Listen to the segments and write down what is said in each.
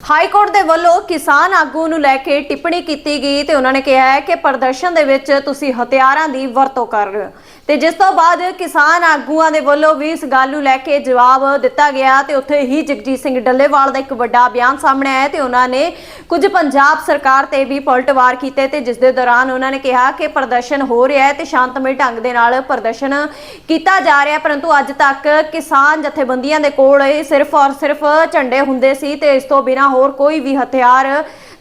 High court ਦੇ ਵੱਲੋਂ ਕਿਸਾਨ ਆਗੂ ਨੂੰ ਲੈ ਕੇ ਟਿੱਪਣੀ ਕੀਤੀ ਗਈ ਤੇ ਉਹਨਾਂ ਨੇ ਕਿਹਾ ਹੈ ਕਿ ਪ੍ਰਦਰਸ਼ਨ ਦੇ ਵਿੱਚ ਤੁਸੀਂ ਹਥਿਆਰਾਂ ਦੀ ਵਰਤੋਂ ਕਰ ਰਹੇ ਹੋ। ਤੇ ਜਿਸ ਤੋਂ ਬਾਅਦ ਕਿਸਾਨ ਆਗੂਆਂ ਦੇ ਵੱਲੋਂ ਵੀ ਇਸ ਗੱਲ ਨੂੰ ਲੈ ਕੇ ਜਵਾਬ ਦਿੱਤਾ ਗਿਆ ਤੇ ਉੱਥੇ ਹੀ ਜਗਜੀਤ ਸਿੰਘ ਡੱਲੇਵਾਲ ਦਾ ਇੱਕ ਵੱਡਾ ਬਿਆਨ ਸਾਹਮਣੇ ਆਇਆ ਤੇ ਉਹਨਾਂ ਨੇ ਕੁਝ ਪੰਜਾਬ ਸਰਕਾਰ ਤੇ ਵੀ ਪਲਟਵਾਰ ਕੀਤੇ ਤੇ ਜਿਸ ਦੇ ਦੌਰਾਨ ਉਹਨਾਂ ਨੇ ਕਿਹਾ ਕਿ ਪ੍ਰਦਰਸ਼ਨ ਹੋ ਰਿਹਾ ਹੈ ਤੇ ਸ਼ਾਂਤਮਈ ਢੰਗ ਦੇ ਨਾਲ ਪ੍ਰਦਰਸ਼ਨ ਕੀਤਾ ਜਾ ਰਿਹਾ ਪਰੰਤੂ ਅੱਜ ਤੱਕ ਕਿਸਾਨ ਜਥੇਬੰਦੀਆਂ ਦੇ ਕੋਲ ਸਿਰਫ ਔਰ ਸਿਰਫ ਝੰਡੇ ਹੁੰਦੇ ਸੀ ਤੇ ਇਸ ਤੋਂ ਬਿਨਾ ਹੋਰ ਕੋਈ ਵੀ ਹਥਿਆਰ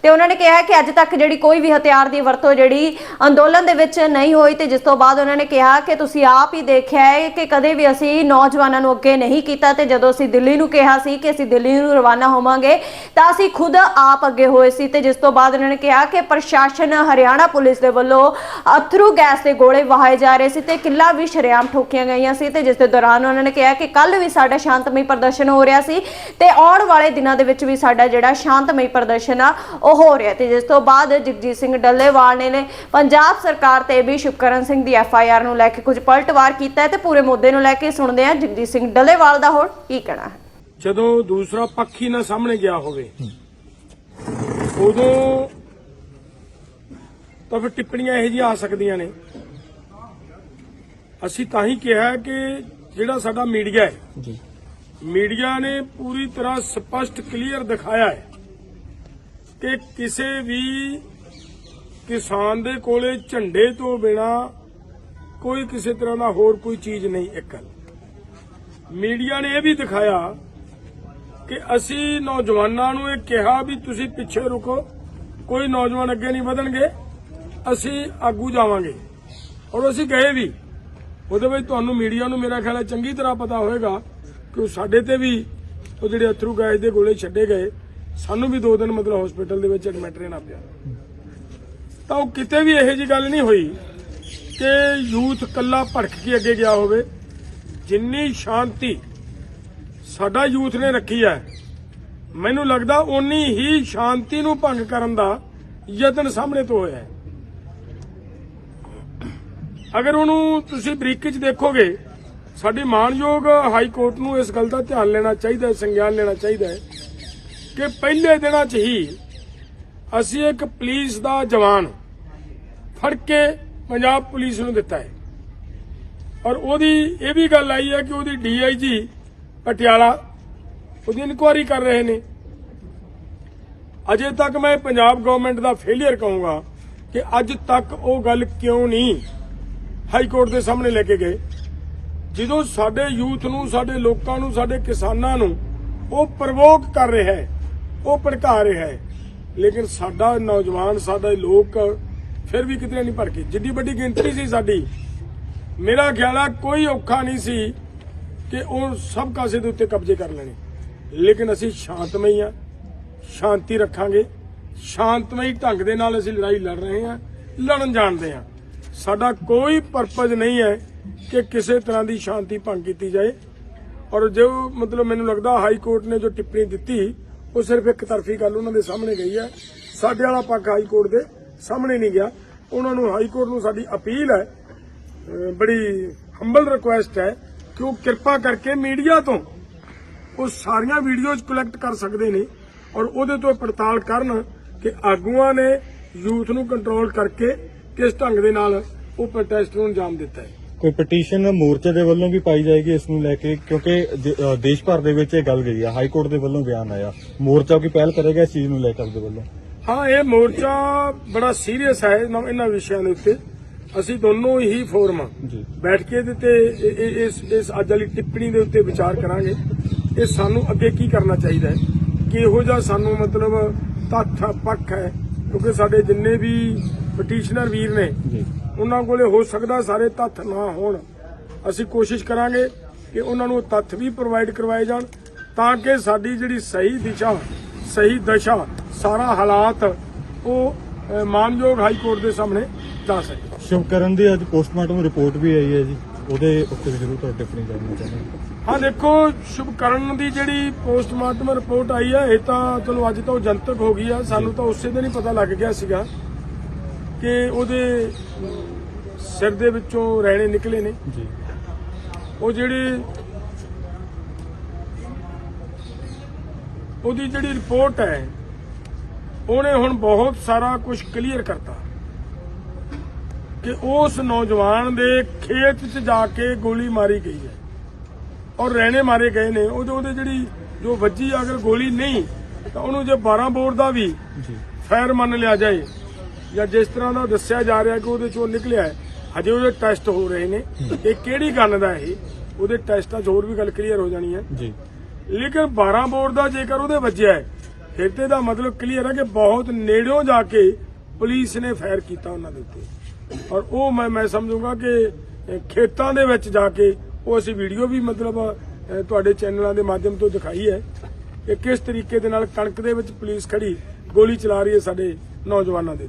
ਤੇ ਉਹਨਾਂ ਨੇ ਕਿਹਾ ਕਿ ਅੱਜ ਤੱਕ ਜਿਹੜੀ ਕੋਈ ਵੀ ਹਥਿਆਰ ਦੀ ਵਰਤੋਂ ਜਿਹੜੀ ਅੰਦੋਲਨ ਦੇ ਵਿੱਚ ਨਹੀਂ ਹੋਈ ਤੇ ਜਿਸ ਤੋਂ ਬਾਅਦ ਉਹਨਾਂ ਨੇ ਕਿਹਾ ਕਿ ਤੁਸੀਂ ਆਪ ਹੀ ਦੇਖਿਆ ਹੈ ਕਿ ਕਦੇ ਵੀ ਅਸੀਂ ਨੌਜਵਾਨਾਂ ਨੂੰ ਅੱਗੇ ਨਹੀਂ ਕੀਤਾ ਤੇ ਜਦੋਂ ਅਸੀਂ ਦਿੱਲੀ ਨੂੰ ਕਿਹਾ ਸੀ ਕਿ ਅਸੀਂ ਦਿੱਲੀ ਨੂੰ ਰਵਾਨਾ ਹੋਵਾਂਗੇ ਤਾਂ ਅਸੀਂ ਖੁਦ ਆਪ ਅੱਗੇ ਹੋਏ ਸੀ ਤੇ ਜਿਸ ਤੋਂ ਬਾਅਦ ਉਹਨਾਂ ਨੇ ਕਿਹਾ ਕਿ ਪ੍ਰਸ਼ਾਸਨ ਹਰਿਆਣਾ ਪੁਲਿਸ ਦੇ ਵੱਲੋਂ ਅਥਰੂ ਗੈਸ ਦੇ ਗੋਲੇ ਵਹਾਏ ਜਾ ਰਹੇ ਸੀ ਤੇ ਕਿੱਲਾ ਵੀ ਸ਼ਰੇਆਮ ਠੋਕੀਆਂ ਗਈਆਂ ਸੀ ਤੇ ਜਿਸ ਦੇ ਦੌਰਾਨ ਉਹਨਾਂ ਨੇ ਕਿਹਾ ਕਿ ਕੱਲ ਵੀ ਸਾਡਾ ਸ਼ਾਂਤਮਈ ਪ੍ਰਦਰਸ਼ਨ ਹੋ ਰਿਹਾ ਸੀ ਤੇ ਆਉਣ ਵਾਲੇ ਦਿਨਾਂ ਦੇ ਵਿੱਚ ਵੀ ਸਾਡਾ ਜਿਹੜਾ ਸ਼ਾਂਤਮਈ ਪ੍ਰਦਰਸ਼ਨ ਆ, ਉਹ ਹੋ ਰਿਹਾ ਤੇ ਜਿਸ ਤੋਂ ਬਾਅਦ ਜਗਜੀਤ ਸਿੰਘ ਡੱਲੇਵਾਲ ਨੇ ਨੇ ਪੰਜਾਬ ਸਰਕਾਰ ਤੇ ਵੀ ਸ਼ੁਕਰਨ ਸਿੰਘ ਦੀ ਐਫ ਆਈ ਆਰ ਨੂੰ ਲੈ ਕੇ ਕੁਝ ਪਲਟਵਾਰ ਕੀਤਾ ਹੈ ਤੇ ਪੂਰੇ ਮੁੱਦੇ ਨੂੰ ਲੈ ਕੇ ਸੁਣਦੇ ਹਾਂ ਜਗਜੀਤ ਸਿੰਘ ਡੱਲੇਵਾਲ ਦਾ ਹੋਰ ਕੀ ਕਹਿਣਾ ਹੈ। ਜਦੋਂ ਦੂਸਰਾ ਪੱਖ ਹੀ ਨਾ ਸਾਹਮਣੇ ਗਿਆ ਹੋਵੇ ਉਦੋਂ ਤਾਂ ਫਿਰ ਟਿੱਪਣੀਆਂ ਇਹੋ ਜਿਹੀਆਂ ਆ ਸਕਦੀਆਂ ਨੇ। ਅਸੀਂ ਤਾਂ ਹੀ ਕਿਹਾ ਕਿ ਜਿਹੜਾ ਸਾਡਾ ਮੀਡੀਆ ਹੈ ਜੀ। ਮੀਡੀਆ ਨੇ ਪੂਰੀ ਤਰ੍ਹਾਂ ਸਪਸ਼ਟ ਕਲੀਅਰ ਦਿਖਾਇਆ ਹੈ। ਕਿ ਕਿਸੇ ਵੀ ਕਿਸਾਨ ਦੇ ਕੋਲੇ ਝੰਡੇ ਤੋਂ ਬਿਨਾ ਕੋਈ ਕਿਸੇ ਤਰ੍ਹਾਂ ਦਾ ਹੋਰ ਕੋਈ ਚੀਜ਼ ਨਹੀਂ ਇੱਕ ਮੀਡੀਆ ਨੇ ਇਹ ਵੀ ਦਿਖਾਇਆ ਕਿ ਅਸੀਂ ਨੌਜਵਾਨਾਂ ਨੂੰ ਇਹ ਕਿਹਾ ਵੀ ਤੁਸੀਂ ਪਿੱਛੇ ਰੁਕੋ, ਕੋਈ ਨੌਜਵਾਨ ਅੱਗੇ ਨਹੀਂ ਵਧਣਗੇ, ਅਸੀਂ ਆਗੂ ਜਾਵਾਂਗੇ। ਔਰ ਅਸੀਂ ਗਏ ਵੀ। ਉਹਦੇ ਵਿੱਚ ਤੁਹਾਨੂੰ ਮੀਡੀਆ ਨੂੰ ਮੇਰਾ ਖਿਆਲ ਹੈ ਚੰਗੀ ਤਰ੍ਹਾਂ ਪਤਾ ਹੋਵੇਗਾ ਕਿ ਉਹ ਸਾਡੇ ਤੇ ਵੀ ਉਹ ਜਿਹੜੇ ਅਥਰੂ ਗੈਸ ਦੇ ਗੋਲੇ ਛੱਡੇ ਗਏ। ਸਾਨੂੰ ਵੀ ਦੋ ਦਿਨ ਮਤਲਬ ਹਸਪੀਟਲ ਦੇ ਵਿੱਚ ਐਡਮਿਟ ਰਹਿਣਾ ਪਿਆ। ਤਾਂ ਉਹ ਕਿਤੇ ਵੀ ਇਹੋ ਜੀ ਗੱਲ ਨਹੀਂ ਹੋਈ ਕਿ ਯੂਥ ਕੱਲਾ ਭੜਕ ਕੇ ਅੱਗੇ ਗਿਆ ਹੋਵੇ। ਜਿੰਨੀ ਸ਼ਾਂਤੀ ਸਾਡਾ ਯੂਥ ਨੇ ਰੱਖੀ ਹੈ, ਮੈਨੂੰ ਲੱਗਦਾ ਓਨੀ ਹੀ ਸ਼ਾਂਤੀ ਨੂੰ ਭੰਗ ਕਰਨ ਦਾ ਯਤਨ ਸਾਹਮਣੇ ਤੋਂ ਹੋਇਆ ਹੈ। ਅਗਰ ਉਹਨੂੰ ਤੁਸੀਂ ਬਰੀਕੀ 'ਚ ਦੇਖੋਗੇ, ਸਾਡੀ ਮਾਨਯੋਗ ਹਾਈ ਕੋਰਟ ਨੂੰ ਇਸ ਗੱਲ ਦਾ ਧਿਆਨ ਲੈਣਾ ਚਾਹੀਦਾ ਹੈ, ਸੰਗਿਆਨ ਲੈਣਾ ਚਾਹੀਦਾ ਹੈ ਕਿ ਪਹਿਲੇ ਦਿਨਾਂ 'ਚ ਹੀ ਅਸੀਂ ਇੱਕ ਪੁਲਿਸ ਦਾ ਜਵਾਨ ਫੜ ਕੇ ਪੰਜਾਬ ਪੁਲਿਸ ਨੂੰ ਦਿੱਤਾ ਹੈ। ਔਰ ਉਹਦੀ ਇਹ ਵੀ ਗੱਲ ਆਈ ਹੈ ਕਿ ਉਹਦੀ ਡੀਆਈਜੀ ਪਟਿਆਲਾ ਉਹਦੀ ਇਨਕੁਆਇਰੀ ਕਰ ਰਹੇ ਨੇ। ਅਜੇ ਤੱਕ ਮੈਂ ਪੰਜਾਬ ਗਵਰਨਮੈਂਟ ਦਾ ਫੇਲਿਅਰ ਕਹੂੰਗਾ ਕਿ ਅੱਜ ਤੱਕ ਉਹ ਗੱਲ ਕਿਉਂ ਨਹੀਂ ਹਾਈ ਕੋਰਟ ਦੇ ਸਾਹਮਣੇ ਲੈ ਕੇ ਗਏ। ਜਦੋਂ ਸਾਡੇ ਯੂਥ ਨੂੰ, ਸਾਡੇ ਲੋਕਾਂ ਨੂੰ, ਸਾਡੇ ਕਿਸਾਨਾਂ ਨੂੰ ਉਹ ਪ੍ਰਵੋਕ ਕਰ ਰਿਹਾ ਹੈ ਉਹ ਭੜਕਾ ਰਿਹਾ ਹੈ। ਲੇਕਿਨ ਸਾਡਾ ਨੌਜਵਾਨ, ਸਾਡਾ ਲੋਕ ਫਿਰ ਵੀ ਕਿਤੇ ਨਹੀਂ ਭੜਕੇ। ਜਿੱਡੀ ਵੱਡੀ ਗਿਣਤੀ ਸੀ ਸਾਡੀ, ਮੇਰਾ ਖਿਆਲ ਆ ਕੋਈ ਔਖਾ ਨਹੀਂ ਸੀ ਕਿ ਉਹ ਸਭ ਕਾਸੇ ਦੇ ਉੱਤੇ ਕਬਜ਼ੇ ਕਰ ਲੈਣੇ। ਲੇਕਿਨ ਅਸੀਂ ਸ਼ਾਂਤਮਈ ਆ, ਸ਼ਾਂਤੀ ਰੱਖਾਂਗੇ। ਸ਼ਾਂਤਮਈ ਢੰਗ ਦੇ ਨਾਲ ਅਸੀਂ ਲੜਾਈ ਲੜ ਰਹੇ ਹਾਂ ਲੜਨ ਜਾਣਦੇ ਹਾਂ ਸਾਡਾ ਕੋਈ ਪਰਪਸ ਨਹੀਂ ਹੈ ਕਿ ਕਿਸੇ ਤਰ੍ਹਾਂ ਦੀ ਸ਼ਾਂਤੀ ਭੰਗ ਕੀਤੀ ਜਾਏ। ਔਰ ਜੋ ਮਤਲਬ ਮੈਨੂੰ ਲੱਗਦਾ ਹਾਈ ਕੋਰਟ ਨੇ ਜੋ ਟਿੱਪਣੀ ਦਿੱਤੀ ਉਹ ਸਿਰਫ ਇੱਕ ਤਰਫੀ ਗੱਲ ਉਹਨਾਂ ਦੇ ਸਾਹਮਣੇ ਗਈ ਹੈ। ਸਾਡੇ ਵਾਲਾ ਪੱਖ ਹਾਈ ਕੋਰਟ ਦੇ ਸਾਹਮਣੇ ਨਹੀਂ ਗਿਆ। ਉਹਨਾਂ ਨੂੰ ਹਾਈ ਕੋਰਟ ਨੂੰ ਸਾਡੀ ਅਪੀਲ ਹੈ ਬੜੀ ਹੰਬਲ ਰਿਕੁਐਸਟ ਹੈ ਕਿ ਉਹ ਕਿਰਪਾ ਕਰਕੇ ਮੀਡੀਆ ਤੋਂ ਉਹ ਸਾਰੀਆਂ ਵੀਡੀਓਜ਼ ਕਲੈਕਟ ਕਰ ਸਕਦੇ ਨੇ ਔਰ ਉਹਦੇ ਤੋਂ ਇਹ ਪੜਤਾਲ ਕਰਨ ਕਿ ਆਗੂਆਂ ਨੇ ਯੂਥ ਨੂੰ ਕੰਟਰੋਲ ਕਰਕੇ ਕਿਸ ਢੰਗ ਦੇ ਨਾਲ ਉਹ ਪ੍ਰੋਟੈਸਟ ਨੂੰ ਅੰਜਾਮ ਦਿੱਤਾ ਹੈ। ਕੋਈ ਪਟੀਸ਼ਨ ਮੋਰਚੇ ਦੇ ਵੱਲੋਂ ਵੀ ਪਾਈ ਜਾਏਗੀ ਇਸ ਨੂੰ ਲੈ ਕੇ ਕਿਉਂਕਿ ਦੇ- ਅ, ਦੇਸ਼ ਭਰ ਦੇ ਵਿੱਚ ਇਹ ਗੱਲ ਗਈ ਆ ਹਾਈ ਕੋਰਟ ਦੇ ਵੱਲੋਂ ਬਿਆਨ ਆਇਆ। ਮੋਰਚਾ ਕੀ ਪਹਿਲ ਕਰੇਗਾ ਇਸ ਚੀਜ਼ ਨੂੰ ਲੈ ਕੇ ਆਪਦੇ ਵੱਲੋਂ? ਹਾਂ ਇਹ ਮੋਰਚਾ ਬੜਾ ਸੀਰੀਅਸ ਹੈ ਇਹਨਾਂ ਇਹਨਾਂ ਵਿਸ਼ਿਆਂ ਦੇ ਉੱਤੇ। ਅਸੀਂ ਦੋਨੋਂ ਹੀ ਫੋਰਮ ਜੀ। ਬੈਠ ਕੇ ਇਹਦੇ ਤੇ ਇਹ- ਇਹ- ਇਸ ਇਸ ਅੱਜ ਵਾਲੀ ਟਿੱਪਣੀ ਦੇ ਉੱਤੇ ਵਿਚਾਰ ਕਰਾਂਗੇ। ਇਹ ਸਾਨੂੰ ਅੱਗੇ ਕੀ ਕਰਨਾ ਚਾਹੀਦਾ ਹੈ? ਕਿ ਇਹੋ ਜਿਹਾ ਸਾਨੂੰ ਮਤਲਬ ਤੱਥ ਪੱਖ ਹੈ? ਕਿਉਂਕਿ ਸਾਡੇ ਜਿੰਨੇ ਵੀ ਪਟੀਸ਼ਨਰ ਵੀਰ ਨੇ ਜੀ। ਉਹਨਾਂ ਕੋਲੇ ਹੋ ਸਕਦਾ ਸਾਰੇ ਤੱਥ ਨਾ ਹੋਣ। ਅਸੀਂ ਕੋਸ਼ਿਸ਼ ਕਰਾਂਗੇ ਕਿ ਉਹਨਾਂ ਨੂੰ ਤੱਥ ਵੀ ਪ੍ਰੋਵਾਈਡ ਕਰਵਾਏ ਜਾਣ ਤਾਂ ਕਿ ਸਾਡੀ ਜਿਹੜੀ ਸਹੀ ਦਿਸ਼ਾ ਸਹੀ ਦਸ਼ਾ ਸਾਰਾ ਹਾਲਾਤ ਉਹ ਮਾਨਯੋਗ ਹਾਈ ਕੋਰਟ ਦੇ ਸਾਹਮਣੇ ਜਾ ਸਕੇ। ਸ਼ੁਭਕਰਨ ਦੀ ਅੱਜ ਪੋਸਟਮਾਰਟਮ ਰਿਪੋਰਟ ਵੀ ਆਈ ਹੈ ਜੀ। ਉਹਦੇ ਉੱਤੇ ਵੀ ਜ਼ਰੂਰ ਤੁਹਾਡੀ ਟਿੱਪਣੀ ਕਰਨੀ ਚਾਹੁੰਦੇ ਹਾਂ ਦੇਖੋ ਸ਼ੁਭਕਰਨ ਦੀ ਜਿਹੜੀ ਪੋਸਟਮਾਰਟਮ ਰਿਪੋਰਟ ਆਈ ਹੈ ਇਹ ਤਾਂ ਚਲੋ ਅੱਜ ਤਾਂ ਉਹ ਜਨਤਕ ਹੋ ਗਈ ਆ। ਸਾਨੂੰ ਤਾਂ ਉਸੇ ਦਿਨ ਹੀ ਪਤਾ ਲੱਗ ਗਿਆ ਸੀਗਾ ਕਿ ਉਹਦੇ ਸਿਰ ਦੇ ਵਿੱਚੋਂ ਰਹਿਣੇ ਨਿਕਲੇ ਨੇ। ਜੀ। ਉਹ ਜਿਹੜੇ ਉਹਦੀ ਜਿਹੜੀ ਰਿਪੋਰਟ ਹੈ ਉਹਨੇ ਹੁਣ ਬਹੁਤ ਸਾਰਾ ਕੁਝ ਕਲੀਅਰ ਕਰਤਾ ਕਿ ਉਸ ਨੌਜਵਾਨ ਦੇ ਖੇਤ 'ਚ ਜਾ ਕੇ ਗੋਲੀ ਮਾਰੀ ਗਈ ਹੈ ਔਰ ਰਹਿਣੇ ਮਾਰੇ ਗਏ ਨੇ। ਉਹਦੇ ਉਹਦੇ ਜਿਹੜੀ ਜੋ ਵੱਜੀ ਅਗਰ ਗੋਲੀ ਨਹੀਂ ਤਾਂ ਉਹਨੂੰ ਜੇ 12 ਬੋਰ ਦਾ ਵੀ ਫਾਇਰ ਮੰਨ ਲਿਆ ਜਾਏ ਜਾਂ ਜਿਸ ਤਰ੍ਹਾਂ ਦਾ ਦੱਸਿਆ ਜਾ ਰਿਹਾ ਕਿ ਉਹਦੇ ਚੋਂ ਨਿਕਲਿਆ ਹੈ ਹਜੇ ਉਹਦੇ ਟੈਸਟ ਹੋ ਰਹੇ ਨੇ। ਇਹ ਕਿਹੜੀ ਗਨ ਦਾ ਇਹ? ਉਹਦੇ ਟੈਸਟਾਂ 'ਚ ਹੋਰ ਵੀ ਗੱਲ ਕਲੀਅਰ ਹੋ ਜਾਣੀ ਹੈ। ਜੀ। ਲੇਕਿਨ 12 ਬੋਰ ਦਾ ਜੇਕਰ ਉਹਦੇ ਵੱਜਿਆ ਹੈ ਫਿਰ ਤੇ ਦਾ ਮਤਲਬ ਕਲੀਅਰ ਹੈ ਕਿ ਬਹੁਤ ਨੇੜਿਓਂ ਜਾ ਕੇ ਪੁਲਿਸ ਨੇ ਫਾਇਰ ਕੀਤਾ ਉਹਨਾਂ ਦੇ ਉੱਤੇ। ਔਰ ਉਹ ਮੈਂ ਮੈਂ ਸਮਝੂੰਗਾ ਕਿ ਖੇਤਾਂ ਦੇ ਵਿੱਚ ਜਾ ਕੇ ਉਹ ਅਸੀਂ ਵੀਡੀਓ ਵੀ ਮਤਲਬ ਤੁਹਾਡੇ ਚੈਨਲਾਂ ਦੇ ਮਾਧਿਅਮ ਤੋਂ ਦਿਖਾਈ ਹੈ ਕਿ ਕਿਸ ਤਰੀਕੇ ਦੇ ਨਾਲ ਕਣਕ ਦੇ ਵਿੱਚ ਪੁਲਿਸ ਖੜੀ ਗੋਲੀ ਚਲਾ ਰਹੀ ਹੈ ਸਾਡੇ ਨੌਜਵਾਨਾਂ ਦੇ